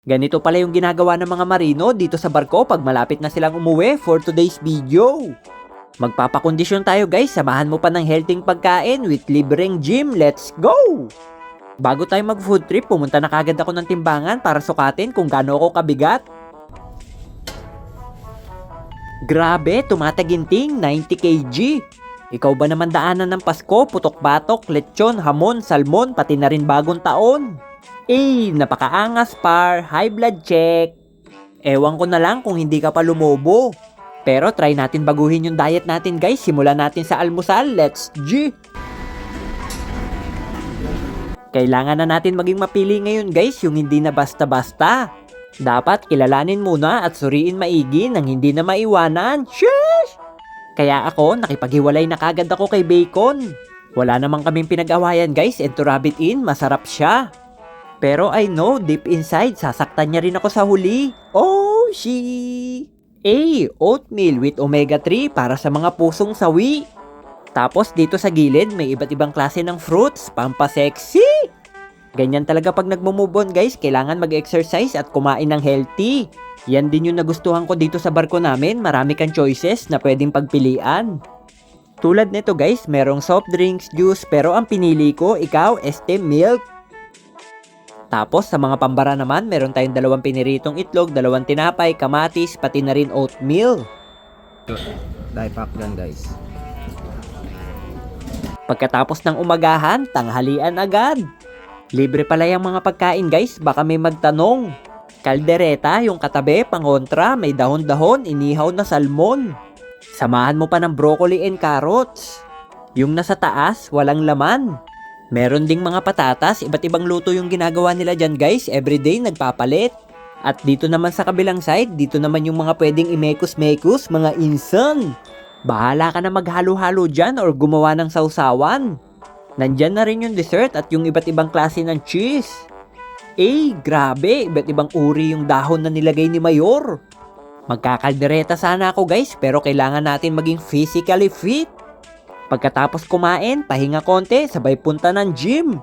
Ganito pala yung ginagawa ng mga marino dito sa barko pag malapit na silang umuwi for today's video. Magpapakondisyon tayo guys, samahan mo pa ng healthy pagkain with libreng gym, let's go! Bago tayo mag food trip, pumunta na kagad ako ng timbangan para sukatin kung gaano ako kabigat. Grabe, tumataginting, 90 kg. Ikaw ba naman daanan ng Pasko, putok-batok, lechon, hamon, salmon, pati na rin bagong taon? Eh, napakaangas par, high blood check. Ewan ko na lang kung hindi ka pa lumobo. Pero try natin baguhin yung diet natin guys. Simulan natin sa almusal. Let's G! Kailangan na natin maging mapili ngayon guys yung hindi na basta-basta. Dapat kilalanin muna at suriin maigi nang hindi na maiwanan. Sheesh! Kaya ako, nakipaghiwalay na kagad ako kay Bacon. Wala namang kaming pinag-awayan guys and to rub it in, masarap siya. Pero I know, deep inside, sasaktan niya rin ako sa huli. Oh, she! A. Oatmeal with omega-3 para sa mga pusong sawi. Tapos dito sa gilid, may iba't ibang klase ng fruits, pampasexy. Ganyan talaga pag nagmumubon guys, kailangan mag-exercise at kumain ng healthy. Yan din yung nagustuhan ko dito sa barko namin, marami kang choices na pwedeng pagpilian. Tulad nito guys, merong soft drinks, juice, pero ang pinili ko, ikaw, este milk. Tapos sa mga pambara naman, meron tayong dalawang piniritong itlog, dalawang tinapay, kamatis, pati na rin oatmeal. Dahil pack lang guys. Pagkatapos ng umagahan, tanghalian agad. Libre pala yung mga pagkain guys, baka may magtanong. Kaldereta, yung katabi, pangontra, may dahon-dahon, inihaw na salmon. Samahan mo pa ng broccoli and carrots. Yung nasa taas, walang laman. Meron ding mga patatas, iba't ibang luto yung ginagawa nila dyan guys, everyday nagpapalit. At dito naman sa kabilang side, dito naman yung mga pwedeng imekus-mekus, mga insan. Bahala ka na maghalo-halo dyan or gumawa ng sausawan. Nandyan na rin yung dessert at yung iba't ibang klase ng cheese. Eh, grabe, iba't ibang uri yung dahon na nilagay ni Mayor. Magkakaldereta sana ako guys, pero kailangan natin maging physically fit. Pagkatapos kumain, pahinga konti, sabay punta ng gym.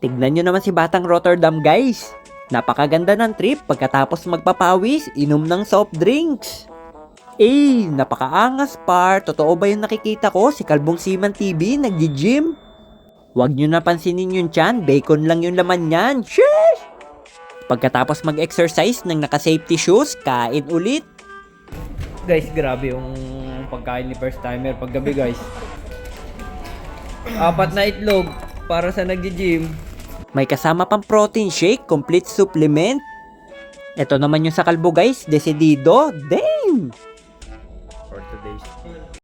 Tignan nyo naman si Batang Rotterdam guys. Napakaganda ng trip pagkatapos magpapawis, inom ng soft drinks. Eh, napakaangas par. Totoo ba yung nakikita ko? Si Kalbong Siman TV, nagji-gym? Huwag nyo napansinin yung chan, bacon lang yung laman niyan. Sheesh! Pagkatapos mag-exercise ng naka-safety shoes, kain ulit. Guys, grabe yung pagkain ni first timer paggabi guys. Apat na itlog para sa nagji-gym. May kasama pang protein shake, complete supplement. Ito naman yung sa kalbo guys, decidido. Damn! For today's